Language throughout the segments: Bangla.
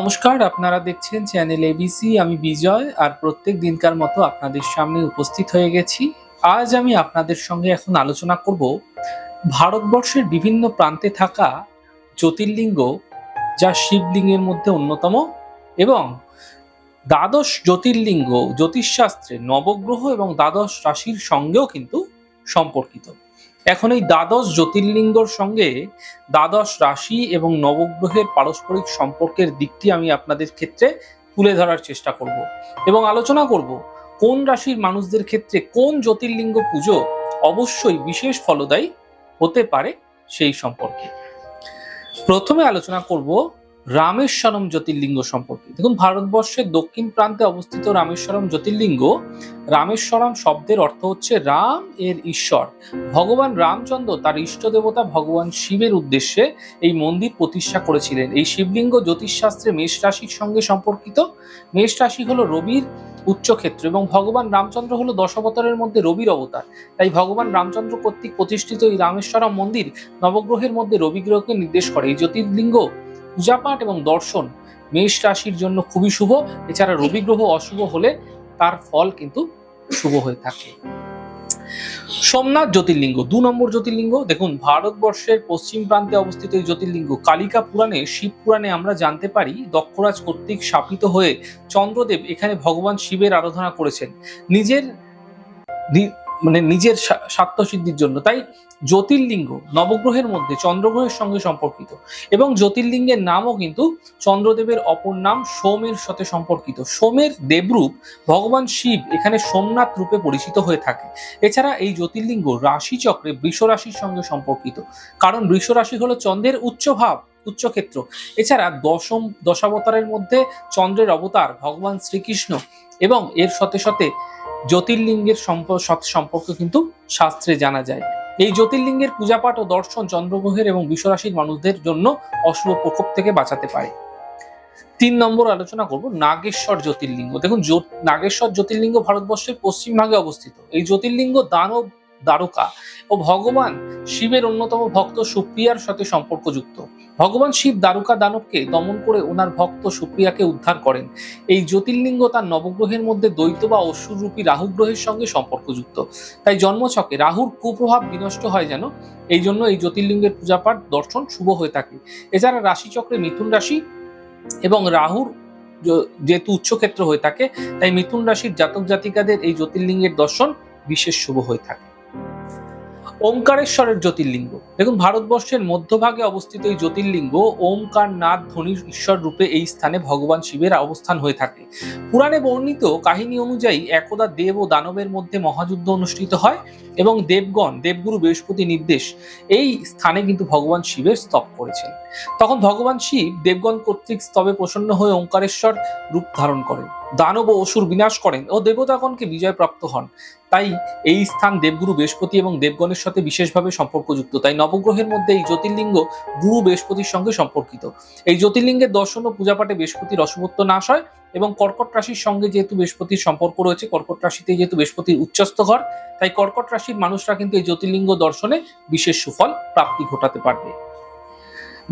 নমস্কার, আপনারা দেখছেন চ্যানেল এবিসি আমি বিজয় আর প্রত্যেক দিনকার মতো আপনাদের সামনে উপস্থিত হয়ে গেছি। আজ আমি আপনাদের সঙ্গে এখন আলোচনা করব ভারতবর্ষের বিভিন্ন প্রান্তে থাকা জ্যোতির্লিঙ্গ, যা শিবলিঙ্গের মধ্যে অন্যতম এবং দ্বাদশ জ্যোতির্লিঙ্গ, জ্যোতিষশাস্ত্রে নবগ্রহ এবং দ্বাদশ রাশির সঙ্গেও কিন্তু সম্পর্কিত। এখন এই দ্বাদশ জ্যোতির্লিঙ্গর সঙ্গে দ্বাদশ রাশি এবং নবগ্রহের পারস্পরিক সম্পর্কের দিকটি আমি আপনাদের ক্ষেত্রে তুলে ধরার চেষ্টা করব এবং আলোচনা করব কোন রাশির মানুষদের ক্ষেত্রে কোন জ্যোতির্লিঙ্গ পুজো অবশ্যই বিশেষ ফলদায়ী হতে পারে সেই সম্পর্কে। প্রথমে আলোচনা করব রামেশ্বরম জ্যোতির্লিঙ্গ সম্পর্কে। দেখুন ভারতবর্ষের দক্ষিণ প্রান্তে অবস্থিত রামেশ্বরম জ্যোতির্লিঙ্গ, রামেশ্বরম শব্দের অর্থ হচ্ছে রাম এর ঈশ্বর। ভগবান রামচন্দ্র তার ইষ্ট দেবতা ভগবান শিবের উদ্দেশ্যে এই মন্দির প্রতিষ্ঠা করেছিলেন। এই শিবলিঙ্গ জ্যোতিষশাস্ত্রে মেষ রাশির সঙ্গে সম্পর্কিত। মেষ রাশি হলো রবির উচ্চক্ষেত্র এবং ভগবান রামচন্দ্র হলো দশাবতারের মধ্যে রবির অবতার। তাই ভগবান রামচন্দ্র কর্তৃক প্রতিষ্ঠিত এই রামেশ্বরম মন্দির নবগ্রহের মধ্যে রবি গ্রহকে নির্দেশ করে। এই জ্যোতির্লিঙ্গ পূজাপাঠ এবং দর্শন মেষ রাশির জন্য খুবই শুভ। এছাড়া রবি গ্রহ অশুভ হলে তার ফল কিন্তু শুভ হয়ে থাকে। সোমনাথ জ্যোতির্লিঙ্গ, দু নম্বর জ্যোতির্লিঙ্গ। দেখুন, ভারতবর্ষের পশ্চিম প্রান্তে অবস্থিত এই জ্যোতির্লিঙ্গ কালিকা পুরাণে, শিব পুরাণে আমরা জানতে পারি, দক্ষরাজ কর্তৃক শাপিত হয়ে চন্দ্রদেব এখানে ভগবান শিবের আরাধনা করেছেন। নিজের মানে নিজের স্বা- স্বার্থ সিদ্ধির জন্য। তাই জ্যোতির্লিঙ্গ নবগ্রহের মধ্যে চন্দ্রগ্রহের সঙ্গে সম্পর্কিত এবং জ্যোতির্লিঙ্গের নামও কিন্তু চন্দ্রদেবের অপর নাম সোমের সাথে সম্পর্কিত। সোমের দেবরূপ ভগবান শিব এখানে সোমনাথ রূপে পরিচিত হয়ে থাকে। এছাড়া এই জ্যোতির্লিঙ্গ রাশিচক্রে বৃষ রাশির সঙ্গে সম্পর্কিত। কারণ বৃষ রাশি হলো চন্দ্রের উচ্চ ভাব উচ্চক্ষেত্র। এছাড়া দশম, দশাবতারের মধ্যে চন্দ্রের অবতার ভগবান শ্রীকৃষ্ণ এবং এর সাথে সাথে জ্যোতির্লিঙ্গের সম্প- সাথে সম্পর্ক কিন্তু শাস্ত্রে জানা যায়। এই জ্যোতির্লিঙ্গের পূজাপাঠ ও দর্শন চন্দ্রগ্রহের এবং বিশ্বরাশির মানুষদের জন্য অশুভ প্রকোপ থেকে বাঁচাতে পারে। তিন নম্বর আলোচনা করব নাগেশ্বর জ্যোতির্লিঙ্গ। দেখুন নাগেশ্বর জ্যোতির্লিঙ্গ ভারতবর্ষের পশ্চিম ভাগে অবস্থিত। এই জ্যোতির্লিঙ্গ দানব, দ্বারকা ও ভগবান শিবের অন্যতম ভক্ত সুপ্রিয়ার সাথে সম্পর্কযুক্ত। ভগবান শিব দ্বারকা দানবকে দমন করে ওনার ভক্ত সুপ্রিয়াকে উদ্ধার করেন। এই জ্যোতির্লিঙ্গ তার নবগ্রহের মধ্যে দ্বৈত বা অসুররূপী রাহু গ্রহের সঙ্গে সম্পর্কযুক্ত। তাই জন্মছকে রাহুর কুপ্রভাব বিনষ্ট হয় যেন, এই জন্য এই জ্যোতির্লিঙ্গের পূজাপাঠ, দর্শন শুভ হয়ে থাকে। এছাড়া রাশিচক্রে মিথুন রাশি এবং রাহুর যেহেতু উচ্চক্ষেত্র হয়ে থাকে, তাই মিথুন রাশির জাতক জাতিকাদের এই জ্যোতির্লিঙ্গের দর্শন বিশেষ শুভ হয়ে থাকে। ওমকারেশ্বরের জ্যোতির্লিঙ্গ। দেখুন, ভারতবর্ষের মধ্যভাগে অবস্থিত এই জ্যোতির্লিঙ্গ ওমকার নাথ ধনির ঈশ্বর রূপে এই স্থানে ভগবান শিবের অবস্থান হয়ে থাকে। পুরাণে বর্ণিত কাহিনী অনুযায়ী একদা দেব ও দানবের মধ্যে মহাযুদ্ধ অনুষ্ঠিত হয় এবং দেবগণ, দেবগুরু বৃহস্পতি নির্দেশ এই স্থানে কিন্তু ভগবান শিবের স্তব করেছেন। তখন ভগবান শিব দেবগণ কর্তৃক স্তবে প্রসন্ন হয়ে ওঙ্কারেশ্বর রূপ ধারণ করেন। দানব ও অসুর বিনাশ করেন ও দেবতাগণকে বিজয় প্রাপ্ত হন। তাই এই স্থান দেবগুরু বৃহস্পতি এবং দেবগণের সাথে বিশেষভাবে সম্পর্কযুক্ত। তাই নবগ্রহের মধ্যে এই জ্যোতির্লিঙ্গ গুরু বৃহস্পতির সঙ্গে সম্পর্কিত। এই জ্যোতির্লিঙ্গের দর্শন ও পূজাপাঠে বৃহস্পতির অশুভত্ব নাশ হয় এবং কর্কট রাশির সঙ্গে যেহেতু বৃহস্পতির সম্পর্ক রয়েছে, কর্কট রাশিতে যেহেতু বৃহস্পতির উচ্চস্থ ঘর, তাই কর্কট রাশির মানুষরা কিন্তু এই জ্যোতির্লিঙ্গ দর্শনে বিশেষ সুফল প্রাপ্তি ঘটাতে পারবে।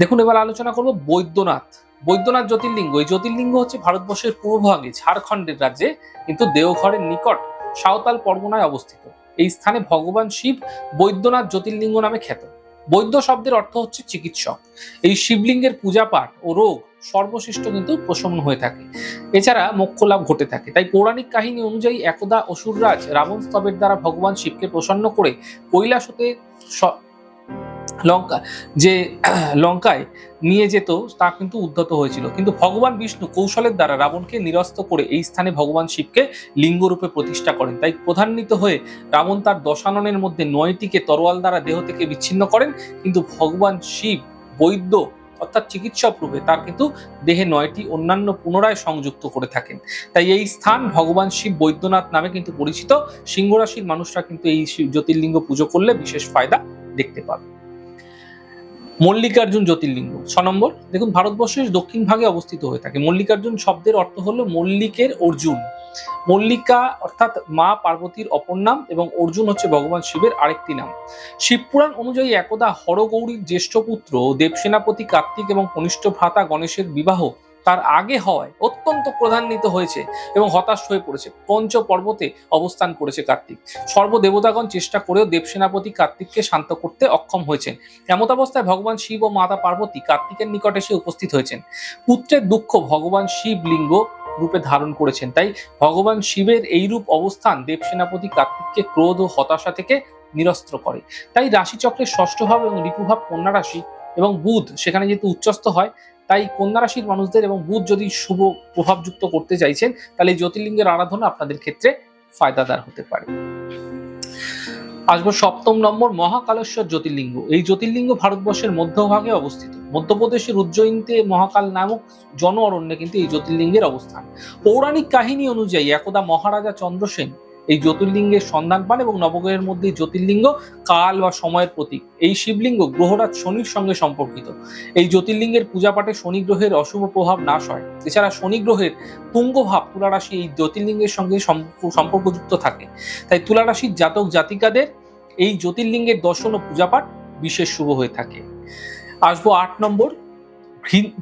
দেখুন, এবার আলোচনা করব বৈদ্যনাথ। বৈদ্যনাথ জ্যোতির্লিঙ্গ। এই জ্যোতির্লিঙ্গ হচ্ছে ভারতবর্ষের পূর্বভাগে ঝাড়খণ্ডের রাজ্যে, কিন্তু দেওঘরের নিকট সাঁওতাল পরগনায় অবস্থিত। এই স্থানে ভগবান শিব বৈদ্যনাথ জ্যোতির্লিঙ্গ নামে খ্যাত। বৈদ্য শব্দের অর্থ হচ্ছে চিকিৎসক। এই শিবলিঙ্গের পূজাপাঠ ও রোগ সর্বশ্রেষ্ঠ কিন্তু প্রসন্ন হয়ে থাকে। এছাড়া মোক্ষ লাভ ঘটে থাকে। তাই পৌরাণিক কাহিনী অনুযায়ী একদা অসুররাজ রাবণ স্তবের দ্বারা ভগবান শিবকে প্রসন্ন করে কৈলাস হতে স- লঙ্কা, যে লঙ্কায় নিয়ে যেত, তা কিন্তু উদ্ধত হয়েছিল। কিন্তু ভগবান বিষ্ণু কৌশলের দ্বারা রাবণকে নিরস্ত করে এই স্থানে ভগবান শিবকে লিঙ্গরূপে প্রতিষ্ঠা করেন। তাই প্রধান্বিত হয়ে রাবণ তার দশাননের মধ্যে নয়টিকে তরোয়াল দ্বারা দেহ থেকে বিচ্ছিন্ন করেন, কিন্তু ভগবান শিব বৈদ্য অর্থাৎ চিকিৎসক রূপে তার কিন্তু দেহে নয়টি অন্যান্য পুনরায় সংযুক্ত করে থাকেন। তাই এই স্থান ভগবান শিব বৈদ্যনাথ নামে কিন্তু পরিচিত। সিংহ রাশির মানুষরা কিন্তু এই জ্যোতির্লিঙ্গ পুজো করলে বিশেষ ফায়দা দেখতে পাবে। মল্লিকার্জুন জ্যোতির্লিঙ্গ। ছ নম্বর, দেখুন, ভারতবর্ষের দক্ষিণ ভাগে অবস্থিত হয়ে থাকে। মল্লিকার্জুন শব্দের অর্থ হলো মল্লিকের অর্জুন। মল্লিকা অর্থাৎ মা পার্বতীর অপর নাম এবং অর্জুন হচ্ছে ভগবান শিবের আরেকটি নাম। শিবপুরাণ অনুযায়ী একদা হরগৌরীর জ্যেষ্ঠ পুত্র, দেবসেনাপতি কার্তিক এবং কনিষ্ঠ ভ্রাতা গণেশের বিবাহ তার আগে হওয়ায় অত্যন্ত প্রধান্বিত হয়েছে এবং হতাশ হয়ে পড়েছে। পঞ্চ পর্বতে অবস্থান করেছে কার্তিক। সর্বদেবতাগণ চেষ্টা করেও দেবসেনাপতি কার্তিককে শান্ত করতে অক্ষম হয়েছেন। এমত অবস্থায় ভগবান শিব ও মাতা পার্বতী কার্তিকের নিকটে এসে উপস্থিত হয়েছেন। পুত্রের দুঃখ ভগবান শিব লিঙ্গ রূপে ধারণ করেছেন। তাই ভগবান শিবের এইরূপ অবস্থান দেবসেনাপতি কার্তিককে ক্রোধ ও হতাশা থেকে নিরস্ত্র করে। তাই রাশিচক্রের ষষ্ঠ ভাব এবং রিপুভাব কন্যা রাশি এবং বুধ সেখানে যেহেতু উচ্চস্থ হয় তাই কন্যা রাশির মানুষদের এবং বুধ যদি শুভ প্রভাবযুক্ত করতে চাইছেন, তাহলে জ্যোতির্লিঙ্গের আরাধনা আপনাদের ক্ষেত্রে ফায়দাদার হতে পারে। আসব সপ্তম নম্বর, মহাকালেশ্বর জ্যোতির্লিঙ্গ। এই জ্যোতির্লিঙ্গ ভারতবর্ষের মধ্যভাগে অবস্থিত। মধ্যপ্রদেশের উজ্জয়িনীতে মহাকাল নামক জন অরণ্যে কিন্তু এই জ্যোতির্লিঙ্গের অবস্থান। পৌরাণিক কাহিনী অনুযায়ী একদা মহারাজা চন্দ্রসেন এই জ্যোতির্লিঙ্গের সন্ধান পান এবং নবগ্রহের মধ্যে জ্যোতির্লিঙ্গ কাল বা সময়ের প্রতীক। এই শিবলিঙ্গ গ্রহরাজ শনির সঙ্গে সম্পর্কিত। এই জ্যোতির্লিঙ্গের পূজা পাঠে শনি গ্রহের অশুভ প্রভাব নাশ হয়। এছাড়া শনি গ্রহের তুঙ্গভাব তুলা রাশি এই জ্যোতির্লিঙ্গের সঙ্গে সম্পর্কযুক্ত থাকে। তাই তুলা রাশির জাতক জাতিকাদের এই জ্যোতির্লিঙ্গের দর্শন ও পূজাপাঠ বিশেষ শুভ হয়ে থাকে। আসব আট নম্বর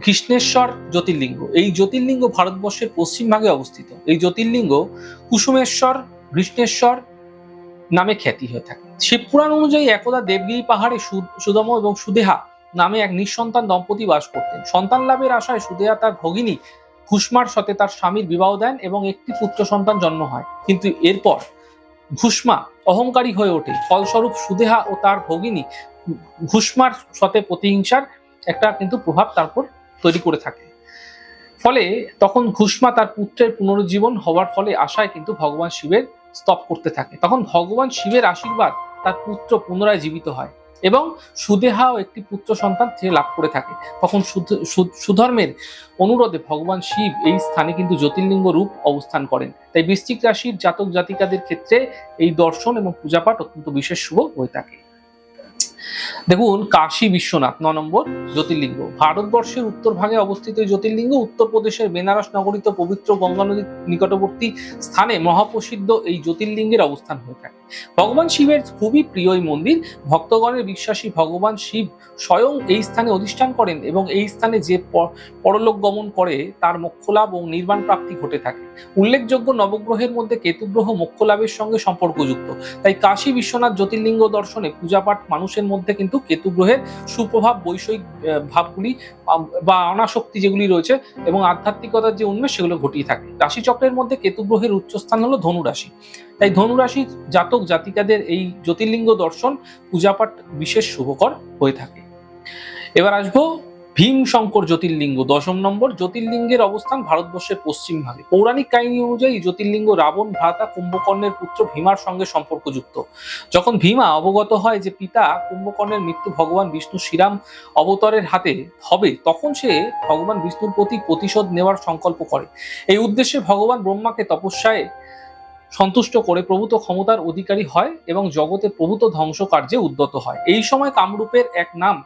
কৃষ্ণেশ্বর জ্যোতির্লিঙ্গ। এই জ্যোতির্লিঙ্গ ভারতবর্ষের পশ্চিমভাগে অবস্থিত। এই জ্যোতির্লিঙ্গ কুসুমেশ্বর কৃষ্ণেশ্বর নামে খ্যাতি হয়ে থাকে। শিবপুরাণ অনুযায়ী একদা দেবগিরি পাহাড়ে সুদম এবং সুদেহা নামে এক নিঃসন্তান দম্পতি বাস করতেন। সন্তান লাভের আশায় সুদেহা তার ভগিনী কুসমার সাথে তার স্বামীর বিবাহ দেন এবং একটি পুত্র সন্তান জন্ম হয়। কিন্তু এরপর ভুষ্মা অহংকারী হয়ে ওঠে। ফলস্বরূপ সুদেহা ও তার ভগিনী ভুষ্মার সাথে প্রতিহিংসার একটা কিন্তু প্রভাব তারপর তৈরি করে থাকে। ফলে তখন ঘুষ্মা তার পুত্রের পুনরুজ্জীবন হওয়ার ফলে আশায় কিন্তু ভগবান শিবের স্তব করতে থাকে। তখন ভগবান শিবের আশীর্বাদ তার পুত্র পুনরায় জীবিত হয় এবং সুদেহাও একটি পুত্র সন্তান সে লাভ করে থাকে। তখন সুধর্মের অনুরোধে ভগবান শিব এই স্থানে কিন্তু জ্যোতির্লিঙ্গ রূপ অবস্থান করেন। তাই বৃশ্চিক রাশির জাতক জাতিকাদের ক্ষেত্রে এই দর্শন এবং পূজাপাঠ অত্যন্ত বিশেষ শুভ হয়ে থাকে। দেখুন, কাশী বিশ্বনাথ, ন নম্বর জ্যোতির্লিঙ্গ। ভারতবর্ষের উত্তর ভাগে অবস্থিত জ্যোতির্লিঙ্গ উত্তরপ্রদেশের বেনারস নগরীত পবিত্র গঙ্গা নদীর নিকটবর্তী স্থানে মহাপ্রসিদ্ধ এই জ্যোতির্লিঙ্গের অবস্থান হয়ে থাকে। ভগবান শিবের খুবই প্রিয় এই মন্দির। ভক্তগণের বিশ্বাসী ভগবান শিব স্বয়ং এই স্থানে অধিষ্ঠান করেন এবং এই স্থানে যে পরলোক গমন করে, তার মোক্ষলাভ ও নির্বাণ প্রাপ্তি ঘটে থাকে। উল্লেখযোগ্য নবগ্রহের মধ্যে কেতুগ্রহ মোক্ষলাভের সঙ্গে সম্পর্কযুক্ত। তাই কাশী বিশ্বনাথ জ্যোতির্লিঙ্গ দর্শনে পূজাপাঠ মানুষের মধ্যে কিন্তু কেতু গ্রহের সুপ্রভাব, বৈষয়িক ভাবগুলি বা অনাশক্তি যেগুলি রয়েছে এবং আধ্যাত্মিকতার যে উন্মেষ সেগুলো ঘটিয়ে থাকে। রাশিচক্রের মধ্যে কেতু গ্রহের উচ্চস্থান হলো ধনুরাশি। তাই ধনুরাশির জাতক জাতিকাদের এই জ্যোতির্লিঙ্গ দর্শন পূজাপাঠ বিশেষ শুভকর হয়ে থাকে। এবার আসব ভীম শঙ্কর জ্যোতির্লিঙ্গ, দশম নম্বর জ্যোতির্লিঙ্গের অবস্থান ভারতবর্ষের পশ্চিম ভাগে। পৌরাণিক কাহিনী অনুযায়ী জ্যোতির্লিঙ্গ রাবণ, ভ্রাতা, কুম্ভকর্ণের পুত্র ভীমার সঙ্গে সম্পর্কযুক্ত। যখন ভীমা অবগত হয় যে পিতা কুম্ভকর্ণের মৃত্যু ভগবান বিষ্ণু শ্রীরাম অবতরের হাতে হবে, তখন সে ভগবান বিষ্ণুর প্রতি প্রতিশোধ নেওয়ার সংকল্প করে। এই উদ্দেশ্যে ভগবান ব্রহ্মাকে তপস্যায় সন্তুষ্ট করে প্রভূত ক্ষমতার অধিকারী হয় এবং জগতে প্রভূত ধ্বংস কার্যে উদ্যত হয়। এই সময় কামরূপের এক নাম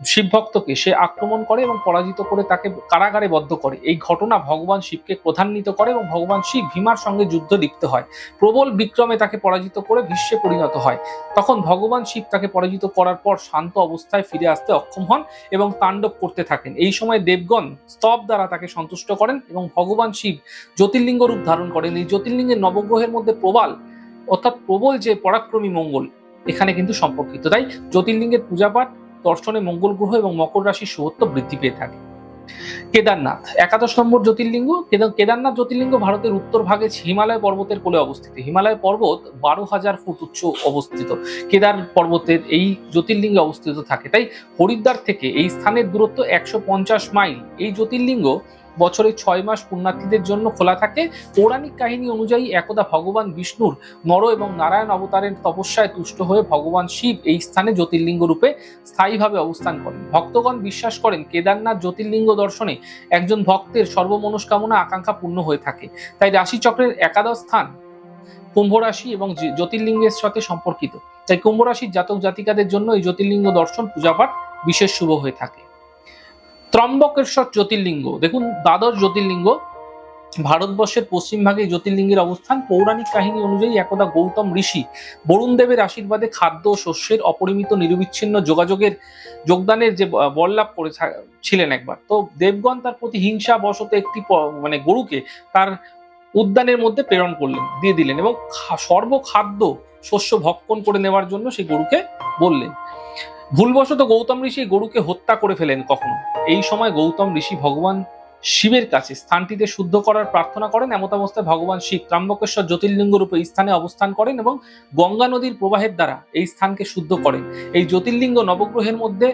শিবভক্তকে সে আক্রমণ করে এবং পরাজিত করে তাকে কারাগারে বদ্ধ করে। এই ঘটনা ভগবান শিবকে প্রধান্বিত করে এবং ভগবান শিব ভীমার সঙ্গে যুদ্ধ লিপ্ত হয়। প্রবল বিক্রমে তাকে পরাজিত করে ভীষ্মে পরিণত হয়। তখন ভগবান শিব তাকে পরাজিত করার পর শান্ত অবস্থায় ফিরে আসতে অক্ষম হন এবং তাণ্ডব করতে থাকেন। এই সময় দেবগণ স্তব দ্বারা তাকে সন্তুষ্ট করেন এবং ভগবান শিব জ্যোতির্লিঙ্গ রূপ ধারণ করেন। এই জ্যোতির্লিঙ্গের নবগ্রহের মধ্যে প্রবাল অর্থাৎ প্রবল যে পরাক্রমী মঙ্গল, এখানে কিন্তু সম্পর্কিত। তাই জ্যোতির্লিঙ্গের পূজাপাঠ দর্শনে মঙ্গল গ্রহ এবং মকর রাশির শুভত্ব বৃদ্ধি পেয়ে থাকে। কেদারনাথ, একাদশ নম্বর জ্যোতির্লিঙ্গ কেদারনাথ জ্যোতির্লিঙ্গ ভারতের উত্তর ভাগে হিমালয় পর্বতের কোলে অবস্থিত। হিমালয় পর্বত বারো হাজার ফুট উচ্চ অবস্থিত। কেদার পর্বতের এই জ্যোতির্লিঙ্গে অবস্থিত থাকে। তাই হরিদ্বার থেকে এই স্থানের দূরত্ব একশো পঞ্চাশ মাইল। এই জ্যোতির্লিঙ্গ বছরে ছয় মাস পুণ্যার্থীদের জন্য খোলা থাকে। পৌরাণিক কাহিনী অনুযায়ী একদা ভগবান বিষ্ণুর নর এবং নারায়ণ অবতারের তপস্যায় তুষ্ট হয়ে ভগবান শিব এই স্থানে জ্যোতির্লিঙ্গ রূপে স্থায়ীভাবে অবস্থান করেন। ভক্তগণ বিশ্বাস করেন, কেদারনাথ জ্যোতির্লিঙ্গ দর্শনে একজন ভক্তের সর্বমনস্কামনা, আকাঙ্ক্ষা পূর্ণ হয়ে থাকে। তাই রাশিচক্রের একাদশ স্থান কুম্ভ রাশি এবং জ্যোতির্লিঙ্গের সাথে সম্পর্কিত। তাই কুম্ভ রাশির জাতক জাতিকাদের জন্য এই জ্যোতির্লিঙ্গ দর্শন, পূজাপাঠ বিশেষ শুভ হয়ে থাকে। ত্রম্বকেশ্বর জ্যোতির্লিঙ্গ। দেখুন, দ্বাদশ জ্যোতির্লিঙ্গ, ভারতবর্ষের পশ্চিমভাগে জ্যোতির্লিঙ্গের অবস্থান, পৌরাণিক কাহিনী অনুযায়ী একদা গৌতম ঋষি বরুণ দেবের আশীর্বাদে খাদ্য ও শস্যের অপরিমিত নিরবিচ্ছিন্ন যোগাযোগের যোগদানের যে ব- বরলাভ করে ছিলেন একবার। তো দেবগণ তার প্রতি হিংসা বশত একটি মানে গরুকে তার উদ্যানের মধ্যে প্রেরণ করলেন, দিয়ে দিলেন এবং সর্বখাদ্য শস্য ভক্ষণ করে নেওয়ার জন্য সেই গরুকে বললেন। ভুলবশত গৌতম ঋষি গরুকে হত্যা করে ফেলেন কখনো? এই সময় গৌতম ঋষি ভগবান শিবের কাছে স্থানটিতে শুদ্ধ করার প্রার্থনা করেন। এমত অবস্থায় ভগবান শিব ত্রাম্বকেশ্বর জ্যোতির্লিঙ্গ রূপে এই স্থানে অবস্থান করেন এবং গঙ্গা নদীর প্রবাহের দ্বারা এই স্থানকে শুদ্ধ করেন। এই জ্যোতির্লিঙ্গ নবগ্রহের মধ্যে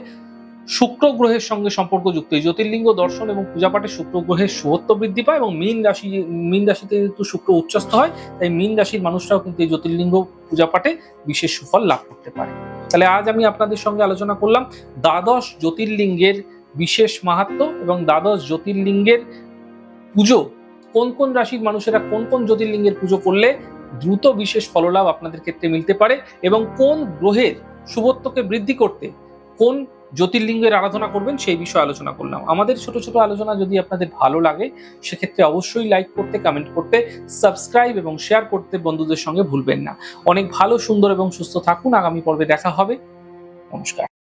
শুক্র গ্রহের সঙ্গে সম্পর্কযুক্ত। এই জ্যোতির্লিঙ্গ দর্শন এবং পূজাপাঠে শুক্র গ্রহের শুভত্ব বৃদ্ধি পায় এবং মীন রাশি, মীন রাশিতে যেহেতু শুক্র উচ্চস্থ হয়, তাই মীন রাশির মানুষরাও কিন্তু এই জ্যোতির্লিঙ্গ পূজাপাঠে বিশেষ সুফল লাভ করতে পারে। তাহলে আজ আমি আপনাদের সঙ্গে আলোচনা করলাম দ্বাদশ জ্যোতির্লিঙ্গের বিশেষ মাহাত্ম এবং দ্বাদশ জ্যোতির্লিঙ্গের পুজো। কোন কোন রাশির মানুষেরা কোন কোন জ্যোতির্লিঙ্গের পুজো করলে দ্রুত বিশেষ ফললাভ আপনাদের ক্ষেত্রে মিলতে পারে এবং কোন গ্রহের শুভত্বকে বৃদ্ধি করতে কোন জ্যোতির্লিঙ্গের আরাধনা করবেন, সেই বিষয়ে আলোচনা করলাম। আমাদের ছোট ছোট আলোচনা যদি আপনাদের ভালো লাগে, সেক্ষেত্রে অবশ্যই লাইক করতে কমেন্ট করতে সাবস্ক্রাইব এবং শেয়ার করতে বন্ধুদের সঙ্গে ভুলবেন না। অনেক ভালো, সুন্দর এবং সুস্থ থাকুন। আগামী পর্বে দেখা হবে। নমস্কার।